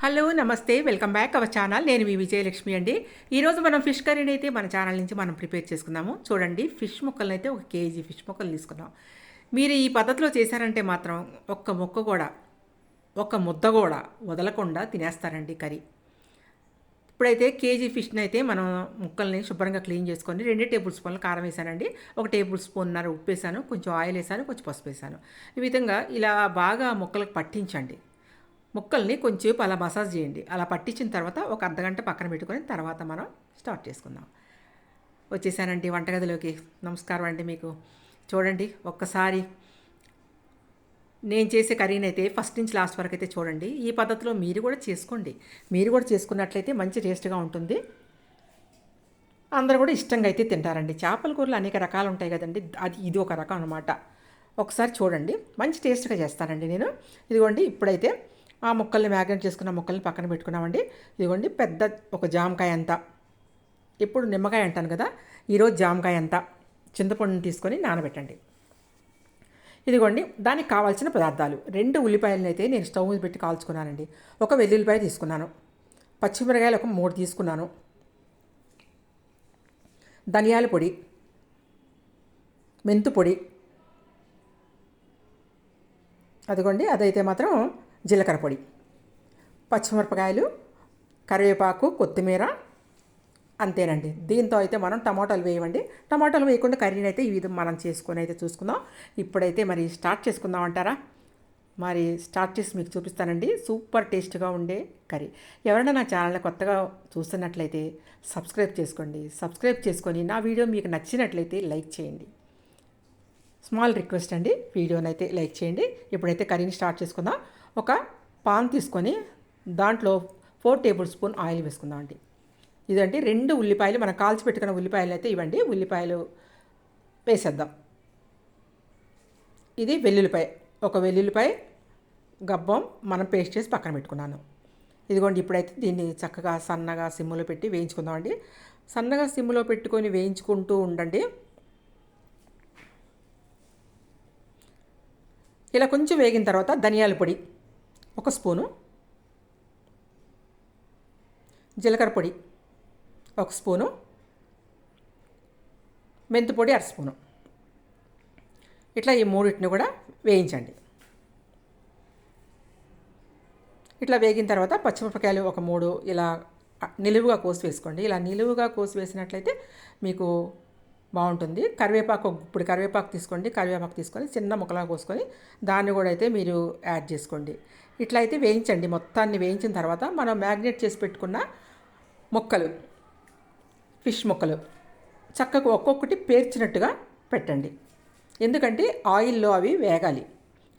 Hello నమస్తే. Welcome back our channel. నేను మీ విజయలక్ష్మి అండి. ఈరోజు మనం ఫిష్ కర్రీని అయితే మన ఛానల్ నుంచి మనం ప్రిపేర్ చేసుకున్నాము చూడండి ఫిష్ ముక్కలను అయితే ఒక కేజీ ఫిష్ ముక్కలు తీసుకున్నాం. మీరు ఈ పద్ధతిలో చేశారంటే మాత్రం ఒక్క ముక్క కూడా ఒక్క ముద్ద కూడా వదలకుండా తినేస్తారండి కర్రీ. ఇప్పుడైతే కేజీ ఫిష్ని అయితే మనం ముక్కల్ని శుభ్రంగా క్లీన్ చేసుకొని రెండు టేబుల్ స్పూన్లు కారం వేసానండి. ఒక టేబుల్ స్పూన్నర ఉప్పు వేసాను కొంచెం ఆయిల్ వేసాను కొంచెం పసుపు వేసాను. ఈ విధంగా ఇలా బాగా ముక్కలకు పట్టించండి. ముక్కల్ని కొంచెంసేపు అలా మసాజ్ చేయండి. అలా పట్టించిన తర్వాత ఒక అర్ధగంట పక్కన పెట్టుకొని తర్వాత మనం స్టార్ట్ చేసుకుందాం. వచ్చేసానండి వంటగదిలోకి. నమస్కారం అండి మీకు. చూడండి ఒక్కసారి నేను చేసే కర్రీని అయితే ఫస్ట్ నుంచి లాస్ట్ వరకు అయితే చూడండి. ఈ పద్ధతిలో మీరు కూడా చేసుకోండి. మీరు కూడా చేసుకున్నట్లయితే మంచి టేస్ట్గా ఉంటుంది. అందరూ కూడా ఇష్టంగా అయితే తింటారండి. చేపల కూరలు అనేక రకాలు ఉంటాయి కదండి. అది ఇది ఒక రకం అనమాట ఒకసారి చూడండి. మంచి టేస్ట్గా చేస్తానండి నేను. ఇదిగోండి ఇప్పుడైతే ఆ ముక్కల్ని మ్యాగ్నెట్ చేసుకున్న ముక్కల్ని పక్కన పెట్టుకున్నామండి. ఇదిగోండి పెద్ద ఒక జామకాయ అంత. ఇప్పుడు నిమ్మకాయ అంటాను కదా ఈరోజు జామకాయ అంత. చింతపండుని తీసుకొని నానబెట్టండి. ఇదిగోండి దానికి కావాల్సిన పదార్థాలు. రెండు ఉల్లిపాయలను అయితే నేను స్టవ్ మీద పెట్టి కాల్చుకున్నానండి. ఒక వెల్లుల్లిపాయ తీసుకున్నాను. పచ్చిమిరకాయలు ఒక మూడు తీసుకున్నాను. ధనియాల పొడి మెంతు పొడి. అదిగోండి అదైతే మాత్రం జీలకర్ర పొడి పచ్చిమిరపకాయలు కరివేపాకు కొత్తిమీర అంతేనండి. దీంతో అయితే మనం టమాటాలు వేయమండి. టమాటాలు వేయకుండా కర్రీని అయితే ఈ విధంగా మనం చేసుకొని అయితే చూసుకుందాం. ఇప్పుడైతే మరి స్టార్ట్ చేసుకుందాం అంటారా? మరి స్టార్ట్ చేసి మీకు చూపిస్తానండి. సూపర్ టేస్ట్గా ఉండే కర్రీ. ఎవరైనా నా ఛానల్ని కొత్తగా చూస్తున్నట్లయితే సబ్స్క్రైబ్ చేసుకోండి. సబ్స్క్రైబ్ చేసుకొని నా వీడియో మీకు నచ్చినట్లయితే లైక్ చేయండి. స్మాల్ రిక్వెస్ట్ అండి. వీడియోని అయితే లైక్ చేయండి. ఇప్పుడైతే కర్రీని స్టార్ట్ చేసుకుందాం. ఒక పాన్ తీసుకొని దాంట్లో ఫోర్ టేబుల్ స్పూన్ ఆయిల్ వేసుకుందాం అండి. ఇదండి రెండు ఉల్లిపాయలు మనం కాల్చి పెట్టుకున్న ఉల్లిపాయలు అయితే ఇవ్వండి. ఉల్లిపాయలు వేసేద్దాం. ఇది వెల్లుల్లిపాయ ఒక వెల్లుల్లిపాయ గబ్బం మనం పేస్ట్ చేసి పక్కన పెట్టుకున్నాను. ఇదిగోండి ఇప్పుడైతే దీన్ని చక్కగా సన్నగా సిమ్ములో పెట్టి వేయించుకుందామండి సన్నగా సిమ్ములో పెట్టుకొని వేయించుకుంటూ ఉండండి. ఇలా కొంచెం వేగిన తర్వాత ధనియాల పొడి ఒక స్పూను జీలకర్ర పొడి ఒక స్పూను మెంతి పొడి అర స్పూను. ఇట్లా ఈ మూడింటిని కూడా వేయించండి. ఇట్లా వేగిన తర్వాత పచ్చిమిరపకాయలు ఒక మూడు ఇలా నిలువుగా కోసి వేసుకోండి. ఇలా నిలువుగా కోసి వేసినట్లయితే మీకు బాగుంటుంది. కరివేపాకు ఇప్పుడు కరివేపాకు తీసుకోండి. కరివేపాకు తీసుకొని చిన్న ముక్కలా కోసుకొని దాన్ని కూడా అయితే మీరు యాడ్ చేసుకోండి. ఇట్లా అయితే వేయించండి. మొత్తాన్ని వేయించిన తర్వాత మనం మ్యాగ్నేట్ చేసి పెట్టుకున్న ముక్కలు ఫిష్ ముక్కలు చక్కగా ఒక్కొక్కటి పేర్చినట్టుగా పెట్టండి. ఎందుకంటే ఆయిల్లో అవి వేగాలి.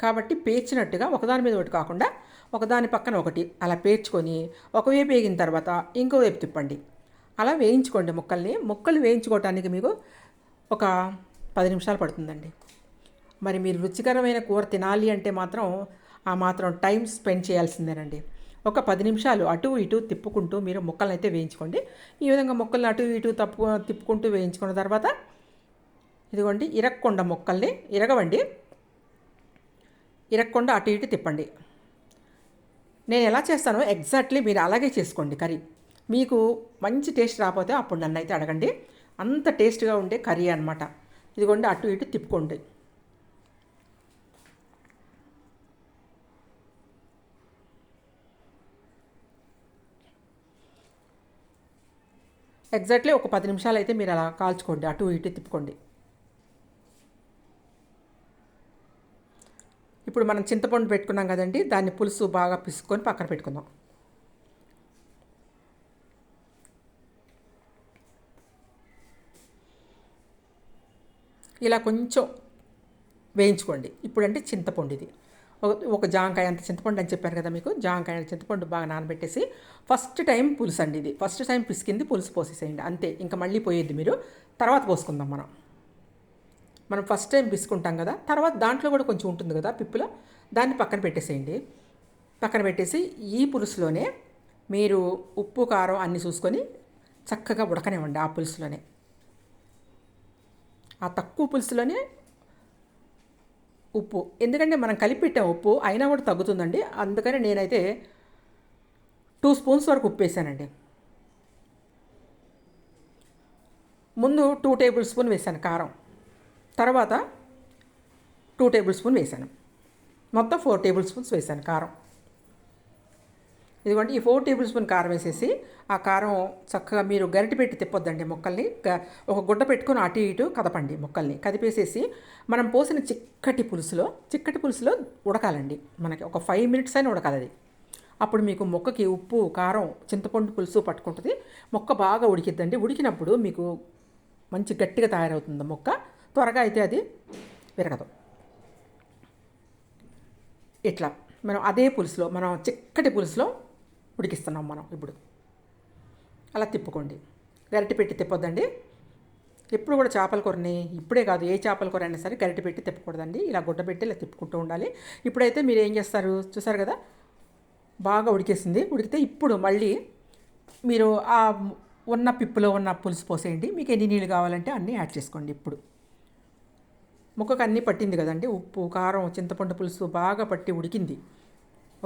కాబట్టి పేర్చినట్టుగా ఒకదాని మీద ఒకటి కాకుండా ఒకదాని పక్కన ఒకటి అలా పేర్చుకొని ఒకవైపు వేగిన తర్వాత ఇంకోవైపు తిప్పండి. అలా వేయించుకోండి ముక్కల్ని. ముక్కలు వేయించుకోవటానికి మీకు ఒక పది నిమిషాలు పడుతుందండి. మరి మీరు రుచికరమైన కూర తినాలి అంటే మాత్రం ఆ మాత్రం టైం స్పెండ్ చేయాల్సిందేనండి. ఒక పది నిమిషాలు అటు ఇటు తిప్పుకుంటూ మీరు ముక్కలను అయితే వేయించుకోండి. ఈ విధంగా ముక్కల్ని అటు ఇటు తప్పు తిప్పుకుంటూ వేయించుకున్న తర్వాత ఇదిగోండి ఇరక్కొండ ముక్కల్ని ఇరగవండి. ఇరక్కొండ అటు ఇటు తిప్పండి. నేను ఎలా చేస్తానో ఎగ్జాక్ట్లీ మీరు అలాగే చేసుకోండి కర్రీ. మీకు మంచి టేస్ట్ రాకపోతే అప్పుడు నన్ను అయితే అడగండి. అంత టేస్ట్గా ఉండే కర్రీ అనమాట ఇదిగోండి అటు ఇటు తిప్పుకోండి. ఎగ్జాక్ట్లీ ఒక పది నిమిషాలు అయితే మీరు అలా కాల్చుకోండి అటు ఇటు తిప్పుకోండి. ఇప్పుడు మనం చింతపండు పెట్టుకున్నాం కదండి దాన్ని పులుసు బాగా పిసుకొని పక్కన పెట్టుకుందాం. ఇలా కొంచెం వేయించుకోండి. ఇప్పుడంటే చింతపండు ఇది. ఒక జాంకాయ అంత చింతపండు అని చెప్పాను కదా మీకు జాంకాయ చింతపండు బాగా నానబెట్టేసి ఫస్ట్ టైం పులుసు అండి ఇది. ఫస్ట్ టైం పిసికింది పులుసు పోసేసేయండి. అంతే ఇంకా మళ్ళీ పోయేది మీరు. తర్వాత పోసుకుందాం మనం. మనం ఫస్ట్ టైం పిసుకుంటాం కదా తర్వాత దాంట్లో కూడా కొంచెం ఉంటుంది కదా పిప్పులో దాన్ని పక్కన పెట్టేసేయండి. పక్కన పెట్టేసి ఈ పులుసులోనే మీరు ఉప్పు కారం అన్నీ చూసుకొని చక్కగా ఉడకనివ్వండి ఆ పులుసులోనే. ఆ తక్కువ పులుసులోనే ఉప్పు. ఎందుకంటే మనం కలిపి పెట్టాం ఉప్పు అయినా కూడా తగ్గుతుందండి. అందుకని నేనైతే టూ స్పూన్స్ వరకు ఉప్పు వేసానండి. ముందు టూ టేబుల్ స్పూన్ వేసాను కారం. తర్వాత టూ టేబుల్ స్పూన్ వేసాను. మొత్తం ఫోర్ టేబుల్ స్పూన్స్ వేసాను కారం. ఇదిగోండి ఈ ఫోర్ టేబుల్ స్పూన్ కారం వేసేసి ఆ కారం చక్కగా మీరు గరిటె పెట్టి తిప్పొద్దండి మొక్కల్ని. ఒక గుడ్డ పెట్టుకొని అటు ఇటు కదపండి మొక్కల్ని. కదిపేసేసి మనం పోసిన చిక్కటి పులుసులో చిక్కటి పులుసులో ఉడకాలండి. మనకి ఒక ఫైవ్ మినిట్స్ అయినా ఉడకాలి అది. అప్పుడు మీకు మొక్కకి ఉప్పు కారం చింతపండు పులుసు పట్టుకుంటుంది. మొక్క బాగా ఉడికిద్దండి. ఉడికినప్పుడు మీకు మంచి గట్టిగా తయారవుతుంది మొక్క. త్వరగా అయితే అది విరగదు. ఇట్లా మనం అదే పులుసులో మనం చిక్కటి పులుసులో ఉడికిస్తున్నాం మనం ఇప్పుడు. అలా తిప్పుకోండి. గరిటె పెట్టి తిప్పొద్దండి. ఎప్పుడు కూడా చేపల కూరని ఇప్పుడే కాదు ఏ చేపల కూర అయినా సరే గరిటె పెట్టి తిప్పకూడదండి. ఇలా గుడ్డ పెట్టి ఇలా తిప్పుకుంటూ ఉండాలి. ఇప్పుడైతే మీరు ఏం చేస్తారు చూసారు కదా? బాగా ఉడికేసింది. ఉడికితే ఇప్పుడు మళ్ళీ మీరు ఆ ఉన్న పిప్పులో ఉన్న పులుసు పోసేయండి. మీకు ఎన్ని నీళ్ళు కావాలంటే అన్నీ యాడ్ చేసుకోండి ఇప్పుడు. ముక్కకు అన్నీ పట్టింది కదండి. ఉప్పు కారం చింతపండు పులుసు బాగా పట్టి ఉడికింది.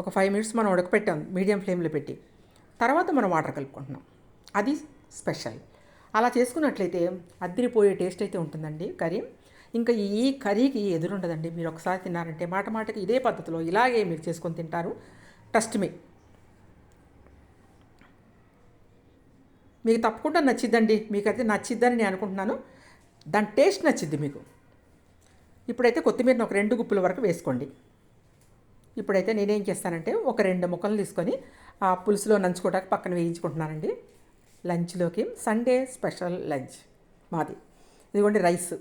ఒక ఫైవ్ మినిట్స్ మనం ఉడకపెట్టాం మీడియం ఫ్లేమ్లో పెట్టి. తర్వాత మనం వాటర్ కలుపుకుంటున్నాం. అది స్పెషల్ అలా చేసుకున్నట్లయితే అద్దరిపోయే టేస్ట్ అయితే ఉంటుందండి కర్రీ. ఇంకా ఈ కర్రీకి ఎదురుండదండి మీరు ఒకసారి తిన్నారంటే మాట మాటకి ఇదే పద్ధతిలో ఇలాగే మీరు చేసుకొని తింటారు. ట్రస్ట్ మీ మీకు తప్పకుండా నచ్చిద్దండి. మీకైతే నచ్చిద్దని నేను అనుకుంటున్నాను. దాని టేస్ట్ నచ్చిద్ది మీకు. ఇప్పుడైతే కొత్తిమీరని ఒక రెండు గుప్పుల వరకు వేసుకోండి. ఇప్పుడైతే నేనేం చేస్తానంటే ఒక రెండు ముక్కలు తీసుకొని ఆ పులుసులో నంచుకోవడానికి పక్కన వేయించుకుంటున్నానండి. లంచ్లోకి సండే స్పెషల్ లంచ్ మాది. ఇదిగోండి రైస్.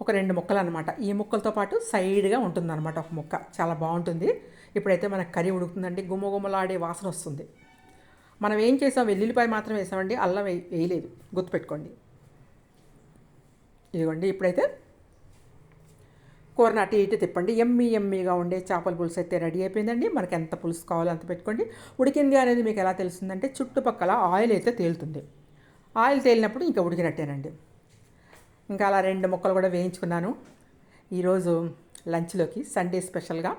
ఒక రెండు ముక్కలు అనమాట ఈ ముక్కలతో పాటు సైడ్గా ఉంటుందన్నమాట ఒక ముక్క. చాలా బాగుంటుంది. ఇప్పుడైతే మనకు కర్రీ ఉడుకుతుందండి. గుమ్మగుమ్మలాడే వాసన వస్తుంది. మనం ఏం చేసాం? వెల్లుల్లిపాయ మాత్రం వేసామండి. అల్లం వేయలేదు. గుర్తుపెట్టుకోండి. ఇదిగోండి ఇప్పుడైతే కూరని అటు ఇటు తిప్పండి. ఎమ్మి ఎమ్మిగా ఉండే చేపల పులుసు అయితే రెడీ అయిపోయిందండి. మనకి ఎంత పులుసు కావాలో అంత పెట్టుకోండి. ఉడికింది అనేది మీకు ఎలా తెలుస్తుందంటే చుట్టుపక్కల ఆయిల్ అయితే తేలుతుంది. ఆయిల్ తేలినప్పుడు ఇంకా ఉడికినట్టేనండి. ఇంకా అలా రెండు ముక్కలు కూడా వేయించుకున్నాను. ఈరోజు లంచ్లోకి సండే స్పెషల్గా.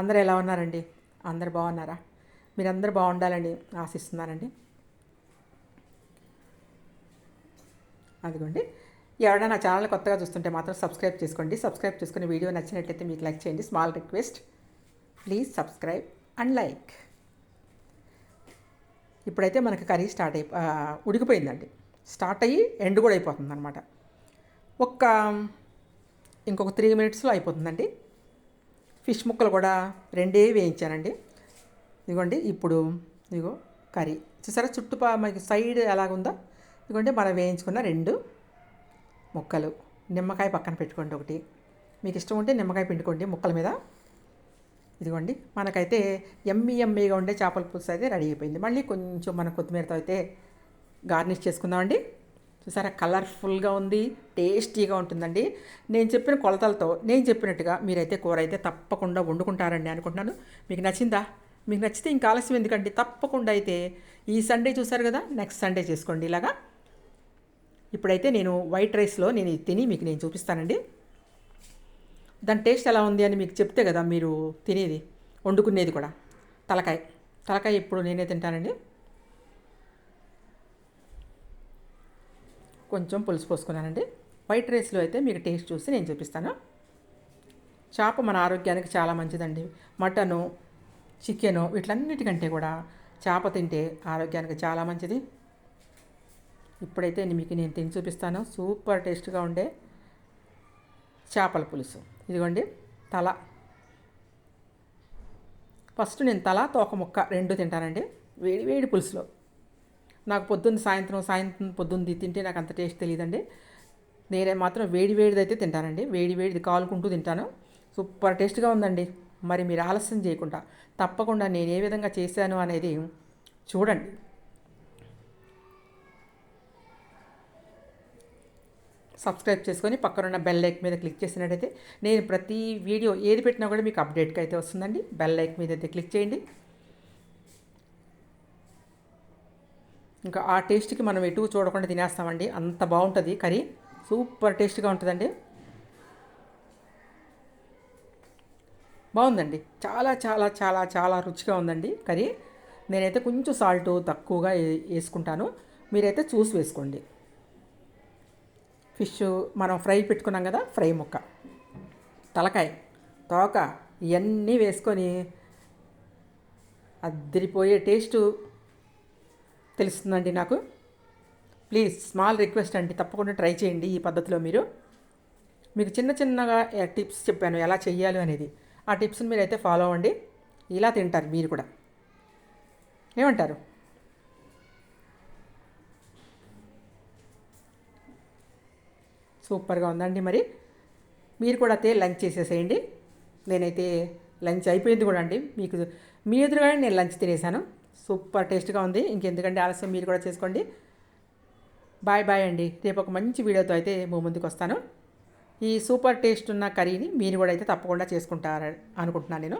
అందరూ ఎలా ఉన్నారండి? అందరు బాగున్నారా? మీరందరూ బాగుండాలని ఆశిస్తున్నానండి. అదిగోండి. ఎవరైనా నా ఛానల్ కొత్తగా చూస్తుంటే మాత్రం సబ్స్క్రైబ్ చేసుకోండి. సబ్స్క్రైబ్ చేసుకుని వీడియో నచ్చినట్లయితే మీకు లైక్ చేయండి. Small request. Please subscribe and like. ఇప్పుడైతే మనకి కర్రీ స్టార్ట్ అయి ఉడికిపోయిందండి. స్టార్ట్ అయ్యి ఎండ్ కూడా అయిపోతుంది అనమాట ఒక్క ఇంకొక త్రీ మినిట్స్లో అయిపోతుందండి. ఫిష్ ముక్కలు కూడా రెండే వేయించానండి. ఇదిగోండి ఇప్పుడు ఇదిగో కర్రీ. చూసారా చుట్టుపా మనకి సైడ్ ఎలాగుందో? ఇదిగోండి మనం వేయించుకున్న రెండు ముక్కలు. నిమ్మకాయ పక్కన పెట్టుకోండి ఒకటి. మీకు ఇష్టం ఉంటే నిమ్మకాయ పిండుకోండి ముక్కల మీద. ఇదిగోండి. మనకైతే ఎమ్మి ఎమ్మిగా ఉండే చేపల పులుసు అయితే రెడీ అయిపోయింది. మళ్ళీ కొంచెం మన కొత్తిమీరతో అయితే గార్నిష్ చేసుకుందామండి. చూసారా? కలర్ఫుల్గా ఉంది. టేస్టీగా ఉంటుందండి. నేను చెప్పిన కొలతలతో నేను చెప్పినట్టుగా మీరైతే కూర అయితే తప్పకుండా వండుకుంటారండి అనుకుంటున్నాను. మీకు నచ్చిందా? మీకు నచ్చితే ఇంకా ఆలస్యం ఎందుకండి? తప్పకుండా అయితే ఈ సండే చూసారు కదా? నెక్స్ట్ సండే చేసుకోండి ఇలాగా. ఇప్పుడైతే నేను వైట్ రైస్లో నేను ఇది తిని మీకు నేను చూపిస్తానండి. దాని టేస్ట్ ఎలా ఉంది అని మీకు చెప్తే కదా మీరు తినేది వండుకునేది కూడా. తలకాయ తలకాయ ఇప్పుడు నేనే తింటానండి. కొంచెం పులుసు పోసుకున్నానండి. వైట్ రైస్లో అయితే మీకు టేస్ట్ చూసి నేను చూపిస్తాను. చేప మన ఆరోగ్యానికి చాలా మంచిదండి. మటను చికెను వీటన్నిటికంటే కూడా చేప తింటే ఆరోగ్యానికి చాలా మంచిది. ఇప్పుడైతే మీకు నేను తిని చూపిస్తాను. సూపర్ టేస్ట్గా ఉండే చేపల పులుసు. ఇదిగోండి తల. ఫస్ట్ నేను తల తోక ముక్క రెండు తింటానండి. వేడి వేడి పులుసులో. నాకు పొద్దున్న సాయంత్రం సాయంత్రం పొద్దున్నది తింటే నాకు అంత టేస్ట్ తెలియదండి. నేనే మాత్రం వేడి వేడిది అయితే తింటానండి. వేడి వేడిది కాలుకుంటూ తింటాను. సూపర్ టేస్ట్గా ఉందండి. మరి మీరు ఆలస్యం చేయకుండా తప్పకుండా నేను ఏ విధంగా చేశాను అనేది చూడండి. సబ్స్క్రైబ్ చేసుకొని పక్కనున్న బెల్ లైక్ మీద క్లిక్ చేసినట్టయితే నేను ప్రతి వీడియో ఏది పెట్టినా కూడా మీకు అప్డేట్కి అయితే వస్తుందండి. బెల్ లైక్ మీద అయితే క్లిక్ చేయండి. ఇంకా ఆ టేస్ట్కి మనం ఎటు చూడకుండా తినేస్తామండి. అంత బాగుంటుంది. కర్రీ సూపర్ టేస్ట్గా ఉంటుందండి. బాగుందండి. చాలా చాలా చాలా చాలా రుచిగా ఉందండి కర్రీ. నేనైతే కొంచెం సాల్ట్ తక్కువగా వేసుకుంటాను. మీరైతే చూసి వేసుకోండి. ఫిష్ మనం ఫ్రై పెట్టుకున్నాం కదా ఫ్రై ముక్క. తలకాయ తోక ఇవన్నీ వేసుకొని అద్దరిపోయే టేస్టు తెలుస్తుందండి నాకు. ప్లీజ్ స్మాల్ రిక్వెస్ట్ అండి తప్పకుండా ట్రై చేయండి ఈ పద్ధతిలో మీరు. మీకు చిన్న చిన్నగా టిప్స్ చెప్పాను ఎలా చేయాలి అనేది. ఆ టిప్స్ని మీరైతే ఫాలో అవ్వండి. ఇలా తింటారు మీరు కూడా. ఏమంటారు? సూపర్గా ఉందండి మరి. మీరు కూడా అయితే లంచ్ చేసేసేయండి. నేనైతే లంచ్ అయిపోయింది కూడా అండి. మీకు మీ ఎదురుగానే నేను లంచ్ తినేసాను. సూపర్ టేస్ట్గా ఉంది. ఇంకెందుకంటే ఆలస్యం మీరు కూడా చేసుకోండి. బాయ్ బాయ్ అండి. రేపు ఒక మంచి వీడియోతో అయితే మీ ముందుకు వస్తాను. ఈ సూపర్ టేస్ట్ ఉన్న కర్రీని మీరు కూడా అయితే తప్పకుండా చేసుకుంటారు అనుకుంటున్నాను నేను.